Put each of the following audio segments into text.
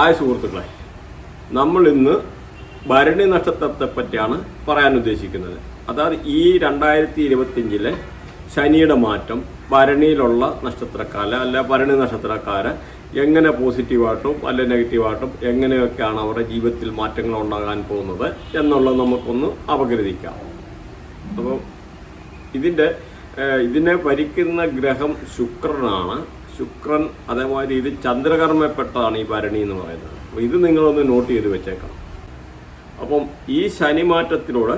ആയ സുഹൃത്തുക്കളെ നമ്മൾ ഇന്ന് ഭരണി നക്ഷത്രത്തെ പറ്റിയാണ് പറയാൻ ഉദ്ദേശിക്കുന്നത്. അതായത് ഈ രണ്ടായിരത്തി ഇരുപത്തിയഞ്ചിലെ ശനിയുടെ മാറ്റം ഭരണിയിലുള്ള നക്ഷത്രക്കാരെ അല്ല ഭരണി നക്ഷത്രക്കാരെ എങ്ങനെ പോസിറ്റീവായിട്ടും അല്ല നെഗറ്റീവായിട്ടും എങ്ങനെയൊക്കെയാണ് അവരുടെ ജീവിതത്തിൽ മാറ്റങ്ങൾ ഉണ്ടാകാൻ പോകുന്നത് എന്നുള്ളത് നമുക്കൊന്ന് അപഗ്രഥിക്കാം അപ്പോൾ ഇതിന്റെ ഇതിനെ ഭരിക്കുന്ന ഗ്രഹം ശുക്രനാണ്. ശുക്രൻ അതേമാതിരി ഇത് ചന്ദ്രകർമ്മപ്പെട്ടതാണ് ഈ ഭരണി എന്ന് പറയുന്നത്. അപ്പോൾ ഇത് നിങ്ങളൊന്ന് നോട്ട് ചെയ്ത് വെച്ചേക്കണം. അപ്പം ഈ ശനിമാറ്റത്തിലൂടെ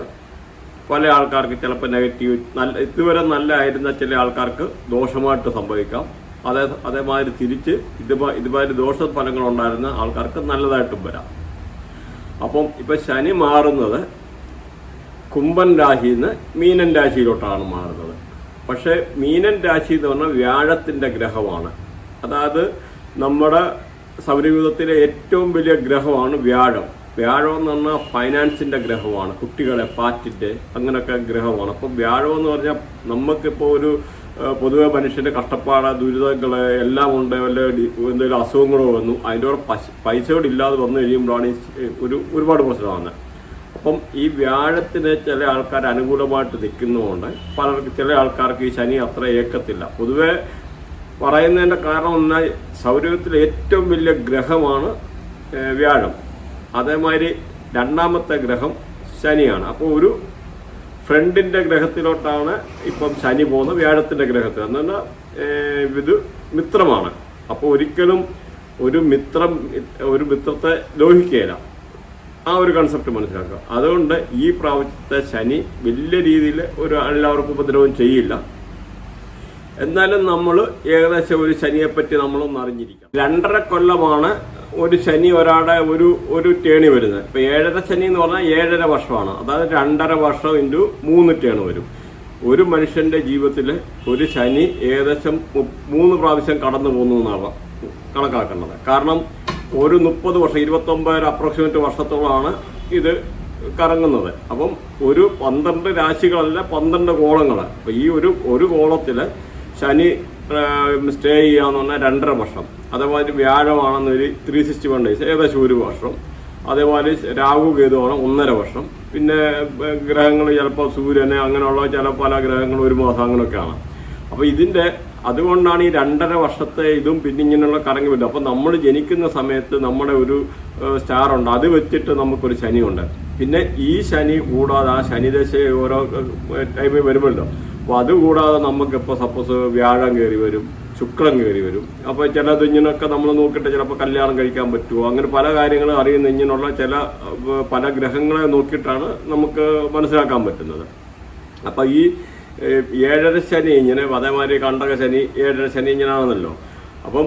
പല ആൾക്കാർക്ക് ചിലപ്പോൾ നെഗറ്റീവ് നല്ല ഇതുവരെ നല്ലതായിരുന്ന ചില ആൾക്കാർക്ക് ദോഷമായിട്ട് സംഭവിക്കാം. അതേ അതേമാതിരി തിരിച്ച് ഇതുമാ ഇതുമാതിരി ദോഷ ഫലങ്ങൾ ഉണ്ടായിരുന്ന ആൾക്കാർക്ക് നല്ലതായിട്ടും വരാം. അപ്പം ഇപ്പം ശനി മാറുന്നത് കുംഭൻ രാശിയിൽ നിന്ന് മീനൻ രാശിയിലോട്ടാണ് മാറുന്നത്. പക്ഷേ മീനൻ രാശി എന്ന് പറഞ്ഞാൽ വ്യാഴത്തിന്റെ ഗ്രഹമാണ്. അതായത് നമ്മുടെ സൗരയൂഥത്തിലെ ഏറ്റവും വലിയ ഗ്രഹമാണ് വ്യാഴം. വ്യാഴം എന്ന് പറഞ്ഞാൽ ഫൈനാൻസിന്റെ ഗ്രഹമാണ് കുട്ടികളെ പാറ്റിന്റെ അങ്ങനെയൊക്കെ ഗ്രഹമാണ്. അപ്പോൾ വ്യാഴം എന്ന് പറഞ്ഞാൽ നമുക്കിപ്പോൾ ഒരു പൊതുവെ മനുഷ്യന്റെ കഷ്ടപ്പാട് ദുരിതങ്ങൾ എല്ലാം ഉണ്ട് വല്ല എന്തെങ്കിലും അസുഖങ്ങളോ വന്നു അതിന്റെ കൂടെ പൈസയോട് ഇല്ലാതെ വന്നു കഴിയുമ്പോഴാണ് ഒരു ഒരുപാട് പ്രശ്നമാണ് അപ്പം ഈ വ്യാഴത്തിന് ചില ആൾക്കാർ അനുകൂലമായിട്ട് നിൽക്കുന്നതുകൊണ്ട് പലർക്ക് ചില ആൾക്കാർക്ക് ഈ ശനി അത്ര ഏക്കത്തില്ല. പൊതുവെ പറയുന്നതിന്റെ കാരണം എന്നാൽ സൗരയൂഥത്തിലെ ഏറ്റവും വലിയ ഗ്രഹമാണ് വ്യാഴം. അതേമാതിരി രണ്ടാമത്തെ ഗ്രഹം ശനിയാണ്. അപ്പോൾ ഒരു ഫ്രണ്ടിന്റെ ഗ്രഹത്തിലോട്ടാണ് ഇപ്പം ശനി പോകുന്നത് വ്യാഴത്തിന്റെ ഗ്രഹത്തിൽ എന്ന് പറഞ്ഞാൽ ഇത് മിത്രമാണ്. അപ്പോൾ ഒരിക്കലും ഒരു മിത്രം ഒരു മിത്രത്തെ ലോഹിക്കുകയില്ല ആ ഒരു കൺസെപ്റ്റ് മനസ്സിലാക്കുക. അതുകൊണ്ട് ഈ പ്രാവശ്യത്തെ ശനി വലിയ രീതിയിൽ ഒരു എല്ലാവർക്കും ഉപദ്രവം ചെയ്യില്ല. എന്നാലും നമ്മൾ ഏകദേശം ഒരു ശനിയെ പറ്റി നമ്മളൊന്ന് അറിഞ്ഞിരിക്കണം. രണ്ടര കൊല്ലമാണ് ഒരു ശനി ഒരാളുടെ ഒരു ഒരു ടേണി വരുന്നത്. ഇപ്പൊ ഏഴര ശനി എന്ന് പറഞ്ഞാൽ ഏഴര വർഷമാണ്. അതായത് രണ്ടര വർഷം ഇന്റു മൂന്ന് ടേൺ വരും. ഒരു മനുഷ്യന്റെ ജീവിതത്തിൽ ഒരു ശനി ഏകദേശം മൂന്ന് പ്രാവശ്യം കടന്നു പോകുന്നു എന്നാണ് കണക്കാക്കുന്നത് കാരണം ഒരു മുപ്പത് വർഷം ഇരുപത്തൊമ്പത് അപ്രോക്സിമേറ്റ് വർഷത്തോളമാണ് ഇത് കറങ്ങുന്നത്. അപ്പം ഒരു പന്ത്രണ്ട് രാശികളല്ല പന്ത്രണ്ട് കോളങ്ങൾ അപ്പം ഈ ഒരു ഒരു കോളത്തിൽ ശനി സ്റ്റേ ചെയ്യാന്ന് പറഞ്ഞാൽ രണ്ടര വർഷം. അതേപോലെ വ്യാഴമാണെന്ന് ഒരു ത്രീ സിക്സ്റ്റി വൺ ഡേയ്സ് ഏകദേശം ഒരു വർഷം. അതേപോലെ രാഹു കേതുവാണ് ഒന്നര വർഷം. പിന്നെ ഗ്രഹങ്ങൾ ചിലപ്പോൾ സൂര്യന് അങ്ങനെയുള്ള ചില പല ഗ്രഹങ്ങൾ ഒരു മാസം അങ്ങനെയൊക്കെയാണ്. അപ്പോൾ ഇതിന്റെ അതുകൊണ്ടാണ് ഈ രണ്ടര വർഷത്തെ ഇതും പിന്നെ ഇങ്ങനെയുള്ള കറങ്ങി വരുന്നത്. അപ്പം നമ്മൾ ജനിക്കുന്ന സമയത്ത് നമ്മുടെ ഒരു സ്റ്റാർ ഉണ്ട്. അത് വെച്ചിട്ട് നമുക്കൊരു ശനിയുണ്ട്. പിന്നെ ഈ ശനി കൂടാതെ ആ ശനിദശ ഓരോ ടൈമിൽ വരുമല്ലോ. അപ്പോൾ നമുക്ക് ഇപ്പോൾ സപ്പോസ് വ്യാഴം കയറി വരും ശുക്രൻ കയറി വരും. അപ്പോൾ ചിലത് ഇങ്ങനെയൊക്കെ നമ്മൾ നോക്കിയിട്ട് ചിലപ്പോൾ കല്യാണം കഴിക്കാൻ പറ്റുമോ? അങ്ങനെ പല കാര്യങ്ങളും അറിയുന്ന ഇങ്ങനെയുള്ള ചില പല ഗ്രഹങ്ങളെ നോക്കിയിട്ടാണ് നമുക്ക് മനസ്സിലാക്കാൻ പറ്റുന്നത്. അപ്പോൾ ഈ ഏഴര ശനി ഇങ്ങനെ അതേമാതിരി കണ്ടക ശനി ഏഴര ശനി ഇങ്ങനെ ആണെന്നല്ലോ അപ്പം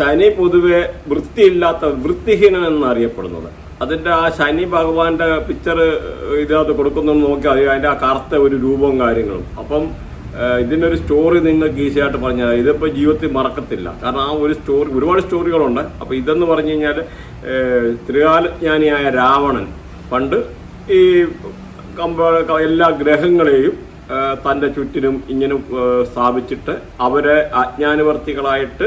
ശനി പൊതുവെ വൃത്തിയില്ലാത്ത വൃത്തിഹീനൻ എന്നറിയപ്പെടുന്നത് അതിന്റെ ആ ശനി ഭഗവാന്റെ പിക്ചർ ഇതിനകത്ത് കൊടുക്കുന്നു നോക്കിയാൽ മതി. അതിന്റെ ആ കറുത്ത ഒരു രൂപവും കാര്യങ്ങളും. അപ്പം ഇതിന്റെ ഒരു സ്റ്റോറി നിങ്ങൾക്ക് ഈസിയായിട്ട് പറഞ്ഞാൽ ഇതിപ്പോ ജീവിതത്തിൽ മറക്കത്തില്ല. കാരണം ആ ഒരു സ്റ്റോറി ഒരുപാട് സ്റ്റോറികളുണ്ട് അപ്പോൾ ഇതെന്ന് പറഞ്ഞു കഴിഞ്ഞാൽ ത്രികാലജ്ഞാനിയായ രാവണൻ പണ്ട് ഈ എല്ലാ ഗ്രഹങ്ങളെയും തന്റെ ചുറ്റിനും ഇങ്ങനെ സ്ഥാപിച്ചിട്ട് അവരെ അജ്ഞാനവർത്തികളായിട്ട്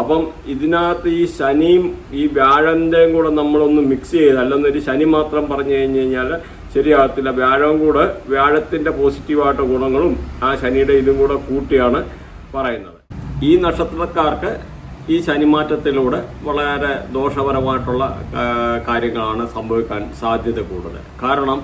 അപ്പം ഇതിനകത്ത് ഈ ശനിയും ഈ വ്യാഴന്റെയും കൂടെ നമ്മളൊന്ന് മിക്സ് ചെയ്ത് അല്ലെന്നൊരു ശനി മാത്രം പറഞ്ഞു കഴിഞ്ഞു കഴിഞ്ഞാൽ ശരിയാകത്തില്ല. വ്യാഴവും കൂടെ വ്യാഴത്തിന്റെ പോസിറ്റീവായിട്ട് ഗുണങ്ങളും ആ ശനിയുടെ ഇതും കൂടെ കൂട്ടിയാണ് പറയുന്നത്. ഈ നക്ഷത്രക്കാർക്ക് ഈ ശനിമാറ്റത്തിലൂടെ വളരെ ദോഷപരമായിട്ടുള്ള കാര്യങ്ങളാണ് സംഭവിക്കാൻ സാധ്യത കൂടുതൽ. കാരണം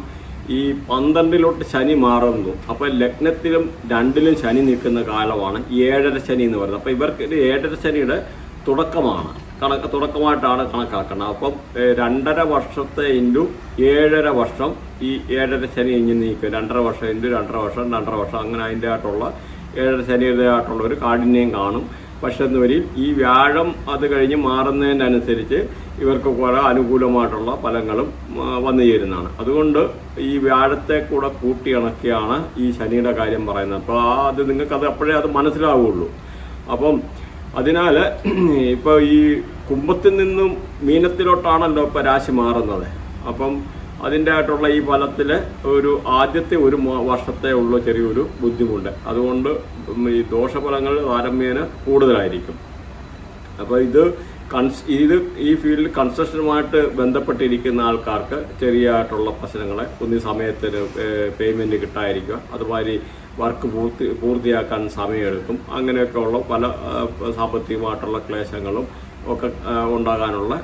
ഈ പന്ത്രണ്ടിലോട്ട് ശനി മാറുന്നു. അപ്പൊ ലഗ്നത്തിലും രണ്ടിലും ശനി നിൽക്കുന്ന കാലമാണ് ഏഴര ശനി എന്ന് പറയുന്നത്. അപ്പൊ ഇവർക്ക് ഒരു ഏഴര ശനിയുടെ തുടക്കമാണ്. കണക്ക് തുടക്കമായിട്ടാണ് കണക്കാക്കുന്നത് അപ്പം രണ്ടര വർഷത്തെ ഇന്റു ഏഴര വർഷം ഈ ഏഴര ശനി ഇഞ്ഞ് നീക്കും. രണ്ടര വർഷം ഇന്റു രണ്ടര വർഷം രണ്ടര വർഷം. അങ്ങനെ അതിന്റെ ആയിട്ടുള്ള ഏഴര ശനിയുടെ ആയിട്ടുള്ള ഒരു കാഠിന്യം കാണും. വരിൽ ഈ വ്യാഴം അത് കഴിഞ്ഞ് മാറുന്നതിനനുസരിച്ച് ഇവർക്ക് കുറെ അനുകൂലമായിട്ടുള്ള ഫലങ്ങളും വന്നു ചേരുന്നതാണ്. അതുകൊണ്ട് ഈ വ്യാഴത്തെ കൂടെ കൂട്ടിയിണക്കിയാണ് ഈ ശനിയുടെ കാര്യം പറയുന്നത്. അപ്പോൾ ആ അത് നിങ്ങൾക്ക് അത് അപ്പോഴേ അത് മനസ്സിലാവുള്ളൂ. അപ്പം അതിനാൽ ഇപ്പോൾ ഈ കുംഭത്തിൽ നിന്നും മീനത്തിലോട്ടാണല്ലോ ഇപ്പോൾ രാശി മാറുന്നത്. അപ്പം അതിന്റെ ആയിട്ടുള്ള ഈ ഫലത്തിൽ ഒരു ആദ്യത്തെ ഒരു വർഷത്തെ ഉള്ള ചെറിയൊരു ബുദ്ധിമുട്ട്. അതുകൊണ്ട് ഈ ദോഷഫലങ്ങൾ താരമ്യേന കൂടുതലായിരിക്കും. അപ്പോൾ ഇത് കൺസ് ഇത് ഈ ഫീൽഡിൽ കൺസ്ട്രക്ഷനുമായിട്ട് ബന്ധപ്പെട്ടിരിക്കുന്ന ആൾക്കാർക്ക് ചെറിയായിട്ടുള്ള പ്രശ്നങ്ങളെ ഒന്നി സമയത്തിന് പേയ്മെന്റ് കിട്ടാതിരിക്കുക. അതുമാതിരി വർക്ക് പൂർത്തി പൂർത്തിയാക്കാൻ സമയമെടുക്കും. അങ്ങനെയൊക്കെയുള്ള പല സാമ്പത്തികമായിട്ടുള്ള ക്ലേശങ്ങളും ഒക്കെ ഉണ്ടാകാനുള്ള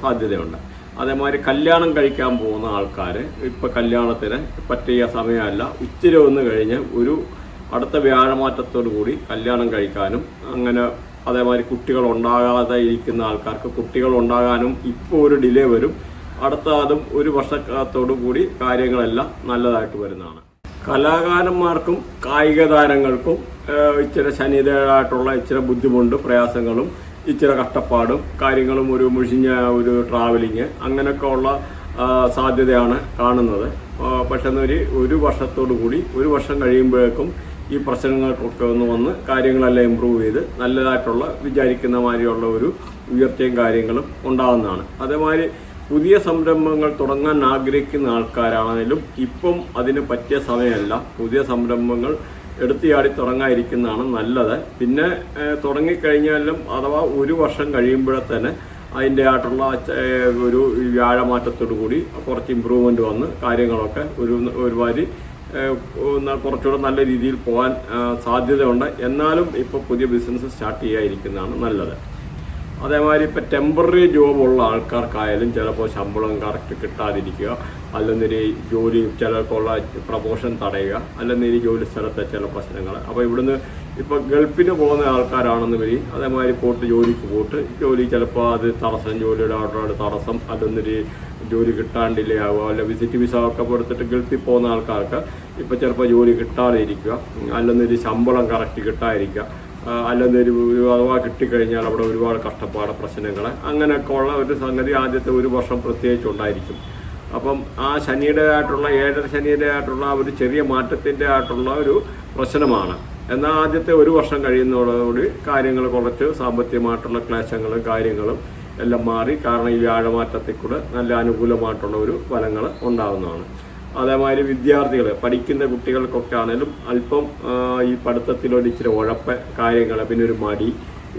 സാധ്യതയുണ്ട്. അതേമാതിരി കല്യാണം കഴിക്കാൻ പോകുന്ന ആൾക്കാർ ഇപ്പം കല്യാണത്തിന് പറ്റിയ സമയമല്ല ഇച്ചിരി ഒന്ന് കഴിഞ്ഞ് ഒരു അടുത്ത വ്യാഴമാറ്റത്തോടു കൂടി കല്യാണം കഴിക്കാനും അങ്ങനെ അതേമാതിരി കുട്ടികൾ ഉണ്ടാകാതെ ഇരിക്കുന്ന ആൾക്കാർക്ക് കുട്ടികൾ ഉണ്ടാകാനും ഇപ്പോൾ ഒരു ഡിലേ വരും. അടുത്ത അതും ഒരു വർഷത്തോടു കൂടി കാര്യങ്ങളെല്ലാം നല്ലതായിട്ട് വരുന്നതാണ്. കലാകാരന്മാർക്കും കായിക താരങ്ങൾക്കും ഇച്ചിരി ശനിതരായിട്ടുള്ള ഇച്ചിരി ബുദ്ധിമുട്ടും പ്രയാസങ്ങളും ഇച്ചിരി കഷ്ടപ്പാടും കാര്യങ്ങളും ഒരു മുഷിഞ്ഞ ഒരു ട്രാവലിങ് അങ്ങനെയൊക്കെ ഉള്ള സാധ്യതയാണ് കാണുന്നത്. പക്ഷേ ഒരു ഒരു വർഷത്തോടു കൂടി ഒരു വർഷം കഴിയുമ്പോഴേക്കും ഈ പ്രശ്നങ്ങൾക്കൊക്കെ ഒന്ന് വന്ന് കാര്യങ്ങളെല്ലാം ഇമ്പ്രൂവ് ചെയ്ത് നല്ലതായിട്ടുള്ള വിചാരിക്കുന്ന മാതിരിയുള്ള ഒരു ഉയർച്ചയും കാര്യങ്ങളും ഉണ്ടാകുന്നതാണ് അതേമാതിരി പുതിയ സംരംഭങ്ങൾ തുടങ്ങാൻ ആഗ്രഹിക്കുന്ന ആൾക്കാരാണെങ്കിലും ഇപ്പം അതിന് പറ്റിയ സമയമല്ല. പുതിയ സംരംഭങ്ങൾ എടുത്തിയാടി തുടങ്ങാതിരിക്കുന്നതാണ് നല്ലത്. പിന്നെ തുടങ്ങിക്കഴിഞ്ഞാലും അഥവാ ഒരു വർഷം കഴിയുമ്പോഴേ തന്നെ അതിന്റെ ആയിട്ടുള്ള ഒരു വ്യാഴമാറ്റത്തോടു കൂടി കുറച്ച് ഇമ്പ്രൂവ്മെന്റ് വന്ന് കാര്യങ്ങളൊക്കെ ഒരു ഒരുമാതിരി കുറച്ചുകൂടെ നല്ല രീതിയിൽ പോകാൻ സാധ്യതയുണ്ട്. എന്നാലും ഇപ്പോൾ പുതിയ ബിസിനസ് സ്റ്റാർട്ട് ചെയ്യാതിരിക്കുന്നതാണ് നല്ലത്. അതേമാതിരി ഇപ്പോൾ ടെമ്പററി ജോബുള്ള ആൾക്കാർക്കായാലും ചിലപ്പോൾ ശമ്പളം കറക്റ്റ് കിട്ടാതിരിക്കുക. അല്ലെങ്കിൽ ജോലി ചിലർക്കുള്ള പ്രമോഷൻ തടയുക അല്ലെങ്കിൽ ജോലി സ്ഥലത്തെ ചില പ്രശ്നങ്ങൾ. അപ്പോൾ ഇവിടുന്ന് ഇപ്പോൾ ഗൾഫിന് പോകുന്ന ആൾക്കാരാണെന്ന് വരി അതേമാതിരി പോട്ട് ജോലിക്ക് പോട്ട് ജോലി ചിലപ്പോൾ അത് തടസ്സം ജോലിയുടെ അവിടെ തടസ്സം അല്ലെങ്കിൽ ജോലി കിട്ടാൻ ആവുക അല്ല വിസിറ്റ് വിസ ഒക്കെ കൊടുത്തിട്ട് ഗൾഫിൽ പോകുന്ന ആൾക്കാർക്ക് ഇപ്പോൾ ചിലപ്പോൾ ജോലി കിട്ടാതെ ഇരിക്കുക അല്ലെങ്കിൽ ശമ്പളം കറക്റ്റ് കിട്ടാതിരിക്കുക അല്ലെന്നൊരു അഥവാ കിട്ടിക്കഴിഞ്ഞാൽ അവിടെ ഒരുപാട് കഷ്ടപ്പാട് പ്രശ്നങ്ങൾ അങ്ങനെയൊക്കെ ഉള്ള ഒരു സംഗതി ആദ്യത്തെ ഒരു വർഷം പ്രത്യേകിച്ച് ഉണ്ടായിരിക്കും. അപ്പം ആ ശനിയുടെ ആയിട്ടുള്ള ഏഴര ശനിയുടെ ആയിട്ടുള്ള ഒരു ചെറിയ മാറ്റത്തിന്റെ ആയിട്ടുള്ള ഒരു പ്രശ്നമാണ്. എന്നാൽ ആദ്യത്തെ ഒരു വർഷം കഴിയുന്നതോടുകൂടി കാര്യങ്ങൾ കുറച്ച് സാമ്പത്തികമായിട്ടുള്ള ക്ലേശങ്ങളും കാര്യങ്ങളും എല്ലാം മാറി. കാരണം ഈ വ്യാഴമാറ്റത്തിൽ കൂടെ നല്ല അനുകൂലമായിട്ടുള്ള ഒരു ഫലങ്ങൾ ഉണ്ടാകുന്നതാണ് അതേമാതിരി വിദ്യാർത്ഥികൾ പഠിക്കുന്ന കുട്ടികൾക്കൊക്കെ ആണെങ്കിലും അല്പം ഈ പഠിത്തത്തിലൊരു ഇച്ചിരി ഉഴപ്പ് കാര്യങ്ങൾ പിന്നെ ഒരു മടി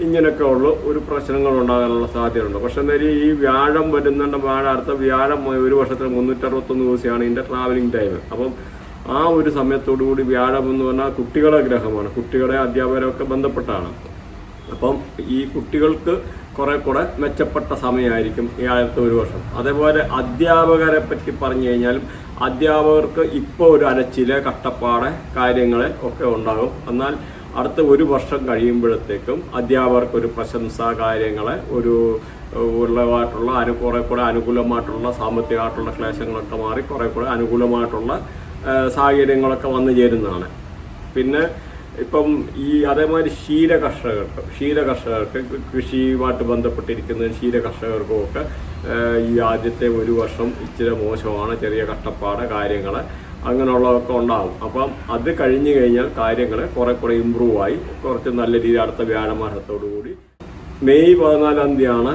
ഇങ്ങനെയൊക്കെ ഉള്ള. ഒരു പ്രശ്നങ്ങൾ ഉണ്ടാകാനുള്ള സാധ്യതയുണ്ട്. പക്ഷെ എന്തായാലും ഈ വ്യാഴം വരുന്നുണ്ട് വ്യാഴം അടുത്ത വ്യാഴം ഒരു വർഷത്തിൽ മുന്നൂറ്ററുപത്തൊന്ന് ദിവസമാണ് ഇതിന്റെ ട്രാവലിംഗ് ടൈം അപ്പം ആ ഒരു സമയത്തോടു കൂടി വ്യാഴം എന്ന് പറഞ്ഞാൽ കുട്ടികളെ ഗ്രഹമാണ്. കുട്ടികളെ അധ്യാപകരൊക്കെ ബന്ധപ്പെട്ടാണ്. അപ്പം ഈ കുട്ടികൾക്ക് കുറെ കൂടെ മെച്ചപ്പെട്ട സമയമായിരിക്കും ഈ അടുത്ത ഒരു വർഷം. അതേപോലെ അധ്യാപകരെ പറ്റി പറഞ്ഞു കഴിഞ്ഞാലും അധ്യാപകർക്ക് ഇപ്പോൾ ഒരു അലച്ചിൽ കട്ടപ്പാടെ കാര്യങ്ങൾ ഒക്കെ ഉണ്ടാകും. എന്നാൽ അടുത്ത ഒരു വർഷം കഴിയുമ്പോഴത്തേക്കും അധ്യാപകർക്ക് ഒരു പ്രശംസ കാര്യങ്ങളെ ഒരു ഉള്ളതായിട്ടുള്ള അനു കുറെ കൂടെ അനുകൂലമായിട്ടുള്ള സാമ്പത്തികമായിട്ടുള്ള ക്ലേശങ്ങളൊക്കെ മാറി കുറെ കൂടെ അനുകൂലമായിട്ടുള്ള സാഹചര്യങ്ങളൊക്കെ വന്നു ചേരുന്നതാണ്. പിന്നെ ഇപ്പം ഈ അതേമാതിരി ക്ഷീര കർഷകർക്ക് ക്ഷീര കർഷകർക്ക് കൃഷിയുമായിട്ട് ബന്ധപ്പെട്ടിരിക്കുന്ന ക്ഷീര കർഷകർക്കും ഒക്കെ ഈ ആദ്യത്തെ ഒരു വർഷം ഇച്ചിരി മോശമാണ് ചെറിയ കഷ്ടപ്പാട് കാര്യങ്ങൾ അങ്ങനെയുള്ളതൊക്കെ ഉണ്ടാകും അപ്പം അത് കഴിഞ്ഞു കഴിഞ്ഞാൽ കാര്യങ്ങൾ കുറെ കുറെ ഇമ്പ്രൂവ് ആയി. കുറച്ച് നല്ല രീതിയിൽ അടുത്ത വ്യാഴമാസത്തോടു കൂടി. മെയ് പതിനാലാം തീയതിയാണ്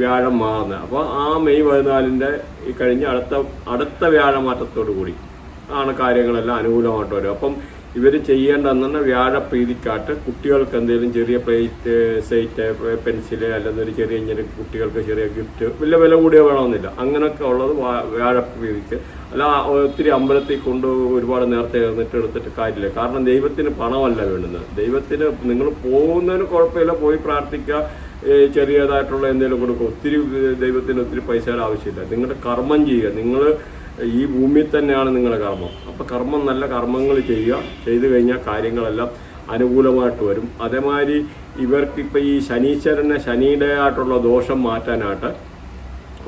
വ്യാഴം മാറുന്നത്. അപ്പോൾ ആ മെയ് പതിനാലിന്റെ ഈ കഴിഞ്ഞ അടുത്ത അടുത്ത വ്യാഴമാറ്റത്തോടു കൂടി ആണ് കാര്യങ്ങളെല്ലാം അനുകൂലമായിട്ട് വരും അപ്പം ഇവർ ചെയ്യേണ്ടതെന്ന് വ്യാഴപ്രീതിക്കാട്ട് കുട്ടികൾക്ക് എന്തെങ്കിലും ചെറിയ പ്ലേറ്റ് സൈറ്റ് പെൻസിൽ അല്ലെങ്കിൽ ഒരു ചെറിയ ഇങ്ങനെ കുട്ടികൾക്ക് ചെറിയ ഗിഫ്റ്റ് വലിയ വില കൂടിയ വേണമെന്നില്ല. അങ്ങനെയൊക്കെ ഉള്ളത് വ്യാഴപ്രീതിക്ക് അല്ല ഒത്തിരി അമ്പലത്തിൽ കൊണ്ട് ഒരുപാട് നേരത്തെ എന്നിട്ട് എടുത്തിട്ട് കാര്യമില്ല. കാരണം ദൈവത്തിന് പണമല്ല വേണ്ടുന്നത്. ദൈവത്തിന് നിങ്ങൾ പോകുന്നതിന് കുഴപ്പമില്ല. പോയി പ്രാർത്ഥിക്കുക. ചെറിയതായിട്ടുള്ള എന്തെങ്കിലും കൊടുക്കുക. ഒത്തിരി ദൈവത്തിന് ഒത്തിരി പൈസയുടെ ആവശ്യമില്ല. നിങ്ങളുടെ കർമ്മം ചെയ്യുക. നിങ്ങൾ ഈ ഭൂമിയിൽ തന്നെയാണ് നിങ്ങളുടെ കർമ്മം. അപ്പം കർമ്മം നല്ല കർമ്മങ്ങൾ ചെയ്യുക. ചെയ്തു കഴിഞ്ഞാൽ കാര്യങ്ങളെല്ലാം അനുകൂലമായിട്ട് വരും. അതേമാതിരി ഇവർക്ക് ഇപ്പം ഈ ശനീശ്വരനെ ശനിയുടെ ആയിട്ടുള്ള ദോഷം മാറ്റാനായിട്ട്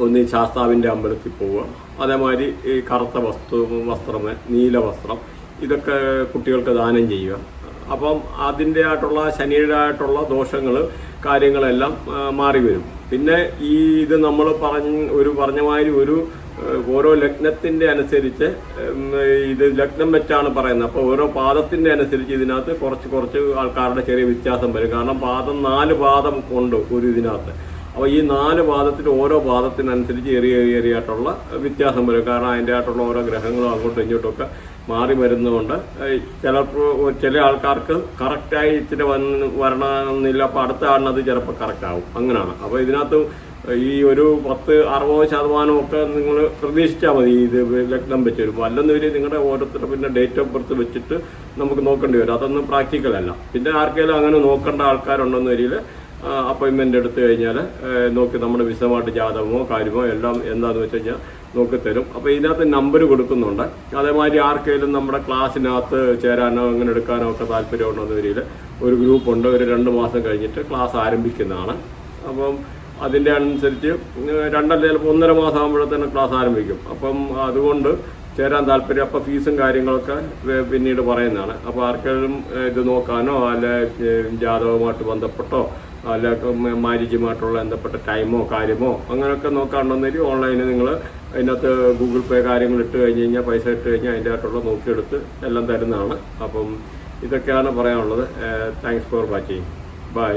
ഒന്ന് ശാസ്താവിന്റെ അമ്പലത്തിൽ പോവുക. അതേമാതിരി ഈ കറുത്ത വസ്തു വസ്ത്രം നീല വസ്ത്രം ഇതൊക്കെ കുട്ടികൾക്ക് ദാനം ചെയ്യുക. അപ്പം അതിന്റെ ആയിട്ടുള്ള ശനിയുടെ ആയിട്ടുള്ള ദോഷങ്ങൾ കാര്യങ്ങളെല്ലാം മാറി വരും. പിന്നെ ഈ ഇത് നമ്മൾ പറഞ്ഞ് ഒരു പറഞ്ഞ മാതിരി ഒരു ഓരോ ലഗ്നത്തിന്റെ അനുസരിച്ച് ഇത് ലഗ്നം വെച്ചാണ് പറയുന്നത്. അപ്പോൾ ഓരോ പാദത്തിന്റെ അനുസരിച്ച് ഇതിനകത്ത് കുറച്ച് കുറച്ച് ആൾക്കാരുടെ ചെറിയ വ്യത്യാസം വരും. കാരണം പാദം നാല് പാദം ഉണ്ട് ഒരു ഇതിനകത്ത്. അപ്പോൾ ഈ നാല് പാദത്തിൽ ഓരോ പാദത്തിനനുസരിച്ച് ചെറിയ ചെറിയ ചെറിയായിട്ടുള്ള വ്യത്യാസം വരും. കാരണം അതിന്റെ ആയിട്ടുള്ള ഓരോ ഗ്രഹങ്ങളും അങ്ങോട്ടും ഇങ്ങോട്ടും ഒക്കെ മാറി വരുന്നതുകൊണ്ട് ചില ചിലപ്പോൾ ചില ആൾക്കാർക്ക് കറക്റ്റായി ഇച്ചിരി വന്ന് വരണമെന്നില്ല. അപ്പോൾ അടുത്ത ആളിനത് ചിലപ്പോൾ കറക്റ്റ് ആവും. അങ്ങനെയാണ്. അപ്പോൾ ഇതിനകത്ത് ഈ ഒരു പത്ത് അറുപത് ശതമാനം ഒക്കെ നിങ്ങൾ പ്രതീക്ഷിച്ചാൽ മതി ഇത് ലഗ്നം വെച്ച് വരുമ്പോൾ അല്ലെന്നൊരു നിങ്ങളുടെ ഓരോരുത്തരുടെ പിന്നെ ഡേറ്റ് ഓഫ് ബർത്ത് വെച്ചിട്ട് നമുക്ക് നോക്കേണ്ടി വരും. അതൊന്നും പ്രാക്ടിക്കൽ അല്ല. പിന്നെ ആർക്കെങ്കിലും അങ്ങനെ നോക്കേണ്ട ആൾക്കാരുണ്ടെന്ന് വരിയിൽ അപ്പോയിൻമെന്റ് എടുത്തു കഴിഞ്ഞാൽ നോക്കി നമ്മുടെ വിശദമായിട്ട് ജാതകമോ കാര്യമോ എല്ലാം എന്താണെന്ന് വെച്ച് കഴിഞ്ഞാൽ നോക്കി തരും. അപ്പോൾ ഇതിനകത്ത് നമ്പർ കൊടുക്കുന്നുണ്ട്. അതേമാതിരി ആർക്കെങ്കിലും നമ്മുടെ ക്ലാസ്സിനകത്ത് ചേരാനോ അങ്ങനെ എടുക്കാനോ ഒക്കെ താല്പര്യമുണ്ടെന്ന വരിയിൽ ഒരു ഗ്രൂപ്പുണ്ട് ഒരു രണ്ട് മാസം കഴിഞ്ഞിട്ട് ക്ലാസ് ആരംഭിക്കുന്നതാണ്. അപ്പം അതിന്റെ അനുസരിച്ച് രണ്ടല്ല ചിലപ്പോൾ ഒന്നര മാസം ആകുമ്പോഴത്തേന് ക്ലാസ് ആരംഭിക്കും. അപ്പം അതുകൊണ്ട് ചേരാൻ താല്പര്യം. അപ്പോൾ ഫീസും കാര്യങ്ങളൊക്കെ പിന്നീട് പറയുന്നതാണ്. അപ്പോൾ ആർക്കെങ്കിലും ഇത് നോക്കാനോ അല്ല ജാതകവുമായിട്ട് ബന്ധപ്പെട്ടോ അല്ല മാരിജുമായിട്ടുള്ള ബന്ധപ്പെട്ട ടൈമോ കാര്യമോ അങ്ങനെയൊക്കെ നോക്കാണ്ടെന്നൊരു ഓൺലൈനിൽ നിങ്ങൾ അതിനകത്ത് ഗൂഗിൾ പേ കാര്യങ്ങൾ ഇട്ട് കഴിഞ്ഞ് കഴിഞ്ഞാൽ പൈസ ഇട്ട് കഴിഞ്ഞാൽ അതിന്റെ ആയിട്ടുള്ള നോക്കിയെടുത്ത് എല്ലാം തരുന്നതാണ്. അപ്പം ഇതൊക്കെയാണ് പറയാനുള്ളത്. Thanks for watching. ബൈ.